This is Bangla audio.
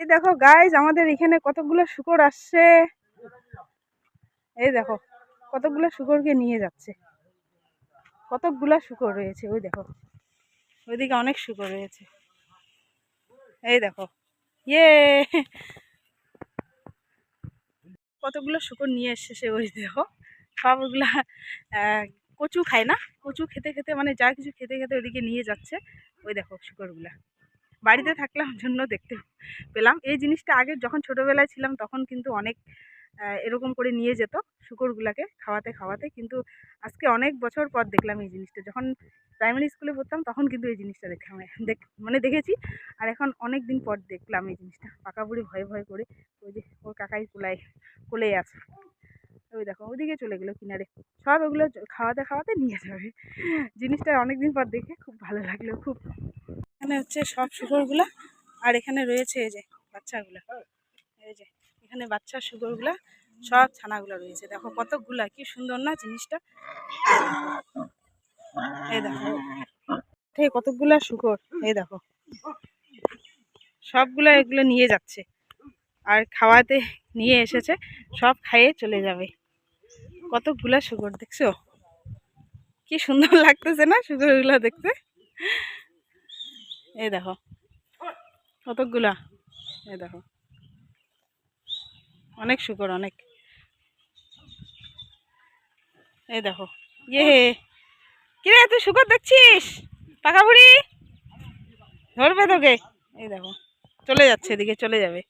এই দেখো গাইজ আমাদের এখানে কতগুলো শুকর আসছে। এই দেখো, কতগুলো শুকরকে নিয়ে যাচ্ছে। কতগুলা শুকর রয়েছে, ওই দেখো। ওইদিকে অনেক শুকর রয়েছে। এই দেখো ইয়ে! কতগুলো শুকর নিয়ে এসছে সে, ওই দেখো। সবগুলা কচু খায় না? কচু খেতে খেতে মানে যা কিছু খেতে খেতে ওইদিকে নিয়ে যাচ্ছে। ওই দেখো শুকরগুলা। বাড়িতে থাকলাম জন্য দেখতে পেলাম। এই জিনিসটা আগে যখন ছোটোবেলায় ছিলাম তখন কিন্তু অনেক এরকম করে নিয়ে যেত শুকরগুলাকে খাওয়াতে খাওয়াতে। কিন্তু আজকে অনেক বছর পর দেখলাম এই জিনিসটা। যখন প্রাইমারি স্কুলে পড়তাম তখন কিন্তু এই জিনিসটা দেখলাম দেখ মানে দেখেছি। আর এখন অনেক দিন পর দেখলাম এই জিনিসটা। পাকা বুড়ি ভয়ে ভয়ে করে ওই যে ওর কাকাই কোলায় কোলেই আছে। ওই দেখো ওইদিকে চলে গেলো কিনারে। সব ওগুলো খাওয়াতে খাওয়াতে নিয়ে যাবে। জিনিসটা অনেক দিন পর দেখে খুব ভালো লাগল, খুব এখানে হচ্ছে সব শুকরগুলা আর এখানে রয়েছে এই যে বাচ্চাগুলা। এই যে, এখানে বাচ্চা শুকরগুলা সব ছানাগুলো রয়েছে। দেখো কতগুলা কি সুন্দর না জিনিসটা? এই দেখো। ঠিক কতগুলা শুকর এই দেখো। সবগুলা এগুলো নিয়ে যাচ্ছে, আর খাওয়াতে নিয়ে এসেছে, সব খাইয়ে চলে যাবে। কতগুলা শুকর দেখছ? কি সুন্দর লাগতেছে না শুকরগুলা দেখতে? এই দেখো। কতকগুলা? এই দেখো। অনেক শুকর, অনেক। এই দেখো। ইয়ে কিরে, তুই শুকর দেখছিস? পাকা বুড়ি? ধরবে তোকে। এই দেখো। চলে যাচ্ছে, এদিকে চলে যাবে।